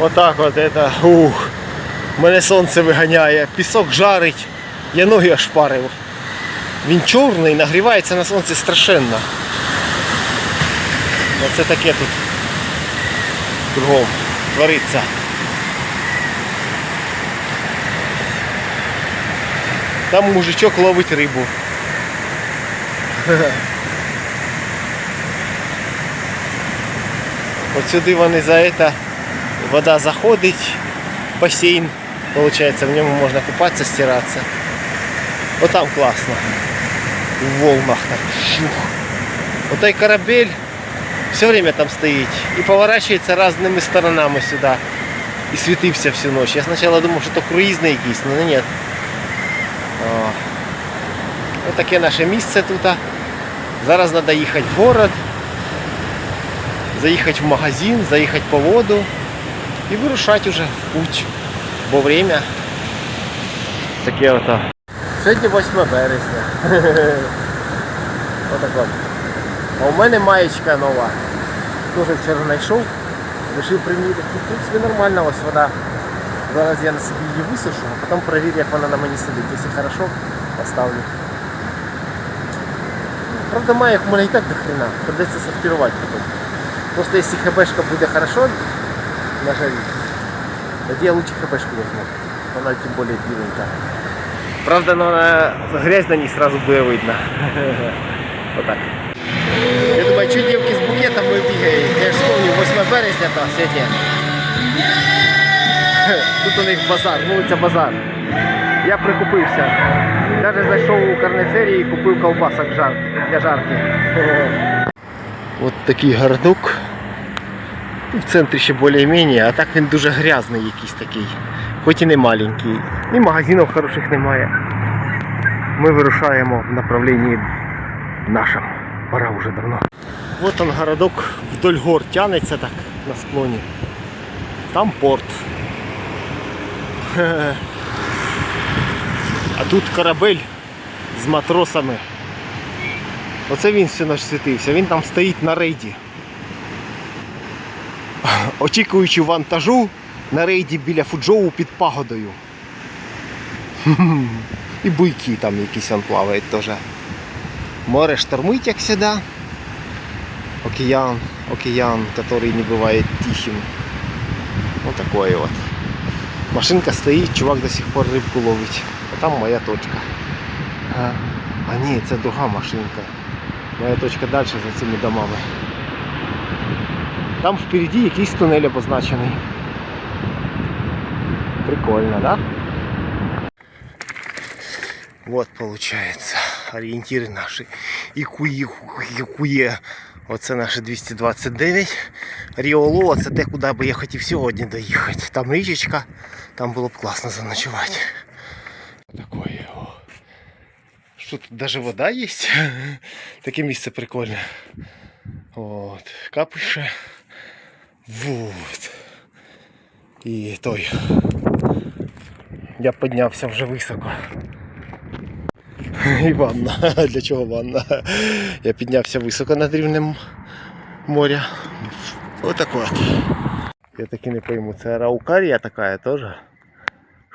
Отак от это, ух. Мене сонце виганяє, пісок жарить, я ноги аж парив. Він чорний, нагрівається на сонці страшенно. Оце таке тут кругом твориться. Там мужичок ловить рибу. От сюди вони за это вода заходить, бассейн, получается, в ньому можна купатися, стиратися. Вот там классно. В волнах так. Шух. Вот той корабель все время там стоит и поворачивается разными сторонами сюда. І світився всю ночь. Я спочатку думав, що то круїзний якийсь, але ні. О. Ось таке наше місце тут. Зараз треба їхати в город, заїхати в магазин, заїхати по воду і вирушати вже в путь. Бо время таке ото. Сьогодні 8 березня. Отак от. А у мене маєчка нова. Тоже вчора знайшов. Вирішив приміряти. В принципі нормальна ось вода. Зараз я на собі її висушу, а потім перевірю, як вона на мені сидить. Якщо хорошо, поставлю. Правда, маєк у мене і так до хрена. Придеться сортувати потім. Просто якщо хбшка буде хорошо на тоді я лучше хбшку возьму. Вона тим більше біленька. Правда, но она грязь на ней сразу буде видно. Вот так. Я думаю, что девки с букетом мы бегаем. Я же вспомнил, 8 березня та сьогодні. Тут у них базар, вулиця базар. Я прикупився. Навіть зайшов у карницерії і купив ковбасок жар... для жарки. От такий городок. В центрі ще більш-менш, а так він дуже грязний якийсь такий. Хоч і не маленький. І магазинів хороших немає. Ми вирушаємо в направленні нашому. Пора вже давно. Вот он городок вдоль гор тянеться так на склоні. Там порт. А тут корабель з матросами. Оце він все наш світився. Він там стоїть на рейді. Очікуючи вантажу на рейді біля Фуджоу під пагодою. І буйки там якісь он плавають теж. Море штормить, як завжди. Океан, океан, который не бывает тихим. Вот такое вот. Машинка стоїть, чувак до сих пор рибку ловить. А там моя точка. А, а ні, це друга машинка. Моя точка далі за цими домами. Там впереді якийсь тунель обозначений. Прикольно, да? Вот получается орієнтири наші. Ікуї, Ікує. Оце наше 229. Ріоло, це те, куди би я хотів сьогодні доїхати. Там річечка, там було б класно заночувати. Такое. о. Що тут даже вода є? Таке місце прикольне. От. Капище. Вот. І той. Я піднявся вже високо. І ванна. Для чого ванна? Я піднявся високо над рівнем моря. Отак от. Я таки не пойму, це араукарія така теж.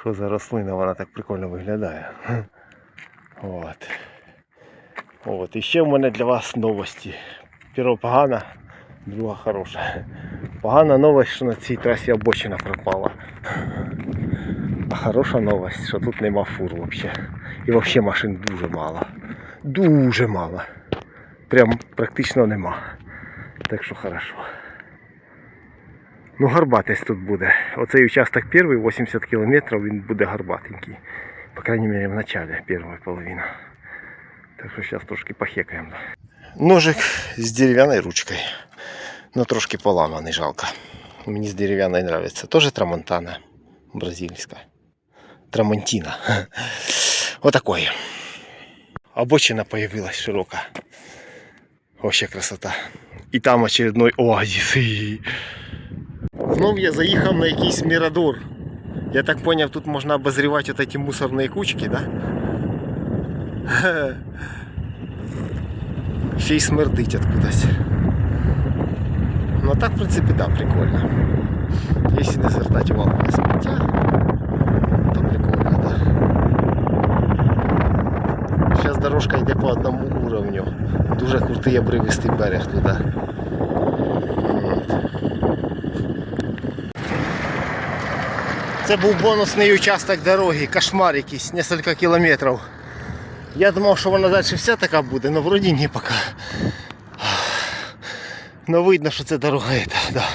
Що за рослина, вона так прикольно виглядає. От. От. І ще в мене для вас новості. Перша погана, друга хороша. Погана новость, що на цій трасі обочина пропала. А хороша новость, що тут нема фур взагалі. І взагалі машин дуже мало. Дуже мало. Прям практично нема. Так що хорошо. Ну гарбатись тут буде. Оцей участок перший, 80 кілометрів, він буде гарбатенький. По крайней мере в начале первой половины. Так що зараз трошки похекаємо. Ножик з дерев'яною ручкою. Ну трошки поламаний, жалко. Мені з дерев'яною нравится. Тоже трамонтана бразильська. Трамонтина. Вот такое. Обочина появилась широка. Вообще красота. І там очередной оазис. І- Знов я заїхав на якийсь мірадор. Я так поняв, тут можна обозрівати вот эти мусорные кучки, да? Ще й смердить откудись. Ну так, в принципі, да, прикольно. Якщо не звертати увагу на сміття, то прикольно, да. Зараз дорожка йде по одному уровню. Дуже крутий обривистий берег туди. От. Це був бонусний участок дороги, кошмар якийсь, кілька кілометрів. Я думав, що вона далі вся така буде, але вроді ні поки. Ну видно, що це дорога эта, да.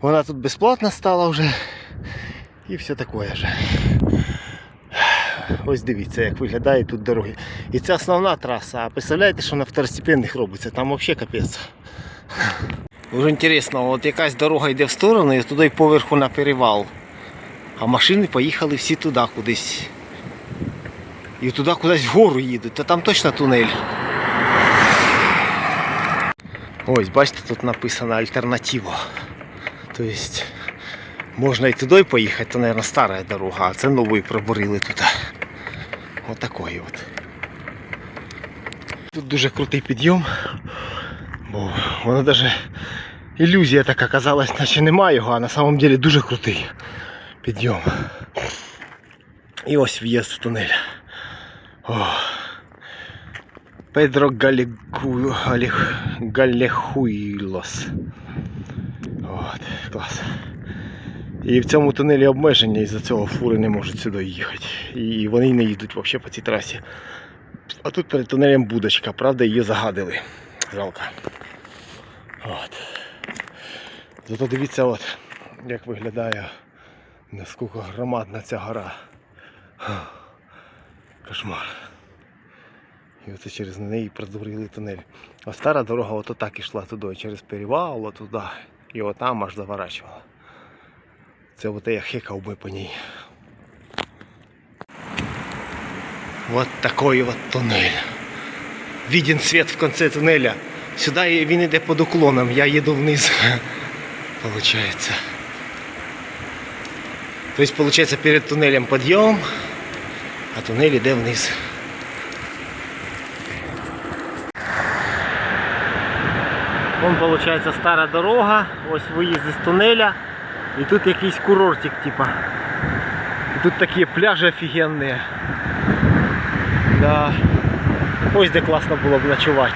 Вона тут безплатна стала вже. І все таке вже. Ось дивіться, як виглядає тут дороги. І це основна траса. А представляєте, що на второстепенних робиться? Там взагалі капець. Дуже інтересно, от якась дорога йде в сторону і туди поверху на перевал. А машини поїхали всі туди кудись. І туди кудись вгору їдуть, то там точно тунель. Ось, бачите, тут написано альтернатива. Тобто можна і туди поїхати, то, мабуть, стара дорога, а це новий пробурили тут. Ось такий от. Тут дуже крутий підйом, бо воно навіть ілюзія така казалась, наче немає його, а на самом деле дуже крутий підйом. І ось в'їзд в тунель. Педро Галіку... Галіх... Галехуйлос. От, клас. І в цьому тунелі обмеження, і за цього фури не можуть сюди їхати. І вони не їдуть взагалі по цій трасі. А тут перед тунелем будочка, правда, її загадили. Жалко. От. Зато дивіться, от, як виглядає наскільки громадна ця гора. Кошмар. І оце через неї продурили тунель. А стара дорога ото так ішла туди, через перевал, туди. І отам аж заворачувала. Це от я хекав би по ній. Вот такой вот туннель. Виден свет в конце туннеля. Сюди він йде під уклоном, я їду вниз. Получается. То есть получается перед туннелем подъем, а туннель йде вниз. Вон получается стара дорога, ось виїзд із тунеля. І тут якийсь курортик, типа. І тут такі пляжі офігенні. Да. Ось де класно було б ночувати.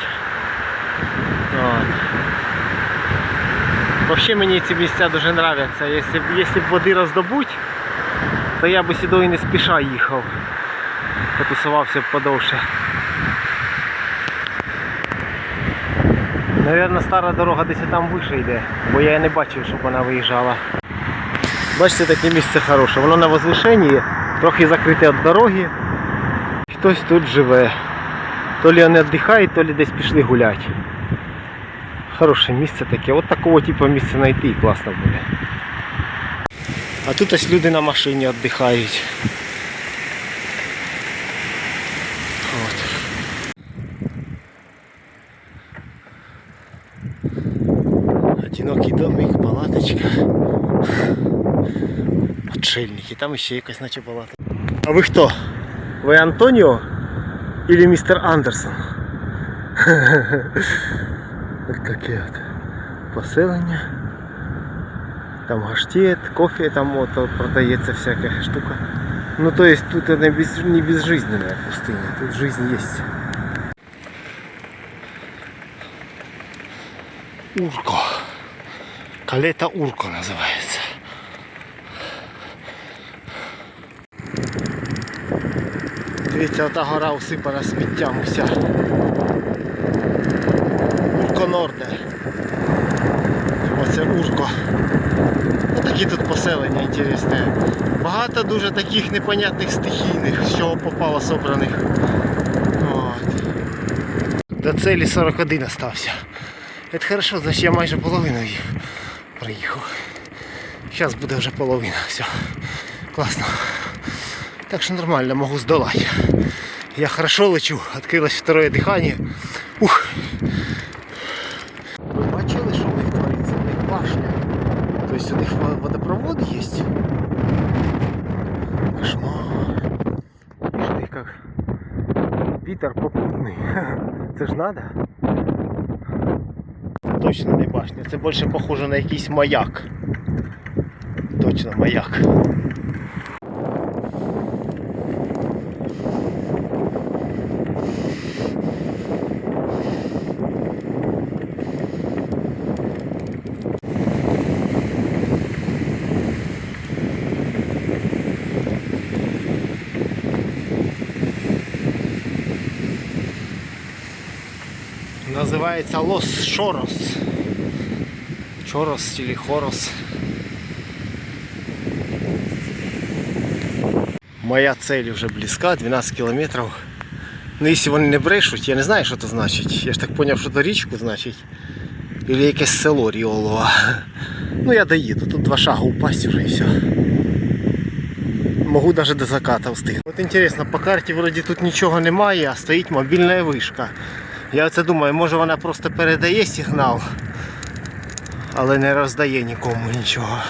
Вообще мені ці місця дуже б- якщо б води роздобуть, то я б сюди і не спіша їхав. Потусувався б подовше. Наверно, стара дорога десь там вище йде, бо я не бачив, щоб вона виїжджала. Бачите, таке місце хороше. Воно на возвишенні, трохи закрите від дороги. Хтось тут живе. То лі вони віддихають, то лі десь пішли гуляти. Хороше місце таке. От такого типу місця знайти і класно буде. А тут ось люди на машині віддихають. домик, палаточка. Отшельники. Там ще якась наче палата. А ви хто? Ви Антоніо? Или містер Андерсон? Ось таке от поселення. Там гаштет, кофе, там от от продається всяка штука. Ну то есть тут не, без, не безжизненная пустыня, тут жизнь есть. Урко. Калета Урко називається. Дивіться, ота гора усипана сміттям уся. Урко Норде. Оце Урко. Отакі тут поселення інтересні. Багато дуже таких непонятних стихійних, з чого попало собраних. От. До цілі 41 остався. Це хорошо, значить я майже половину їх проїхав. Зараз буде вже половина. Все. Класно. Так що нормально можу здолати. Я хорошо лечу, відкрилось второе дихання. Ух. Ви бачили, що в них твориться? У них башня. Тобто у них водопровод є. Кошмар. Видишь, как Вітер попутний. Це ж надо. Точно не башня, це більше похоже на якийсь маяк. точно маяк. Називається Лос Шорос. Чорос или Хорос. Моя цель вже близька, 12 кілометрів. Ну, якщо вони не брешуть, я не знаю, що це значить. Я ж так зрозумів, що це річку значить. Или якесь село Ріолова. Ну я доїду, тут два шага упасть уже і все. Могу даже до заката встигнути. От інтересно, по карті вроді тут нічого немає, а стоїть мобільна вишка. Я оце думаю, може вона просто передає сигнал, але не роздає нікому нічого.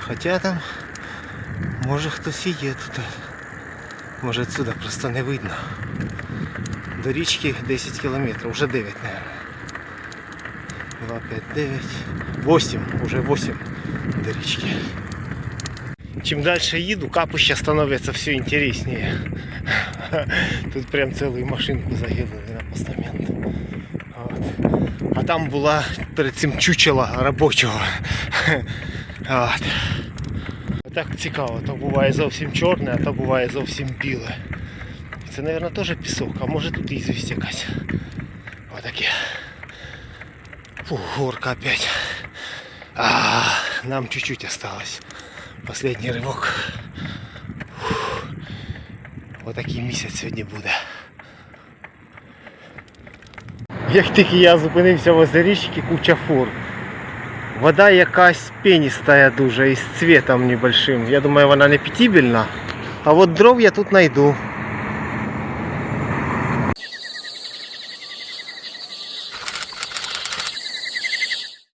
Хоча там може хтось і є тут. Може отсюда просто не видно. До річки 10 кілометрів, вже 9, мабуть. 2, 5, 9, 8, уже 8 до річки. Чим далі їду, капища становиться все інтересніше. Тут прям цілу машинку загинули на постамент. От. А там була перед цим чучела робочого. От. Так цікаво, то буває зовсім чорне, а то буває зовсім біле. Це, мабуть, теж пісок, а може тут ізвість якась. Отаке. Фу, горка опять. А, нам чуть-чуть осталось. Последний рывок. Отакий місяць сьогодні буде. Як тільки я зупинився в озерічці, куча фур. Вода якась пеністая дуже із цветом небольшим. Я думаю, вона не питібельна. А от дров я тут знайду.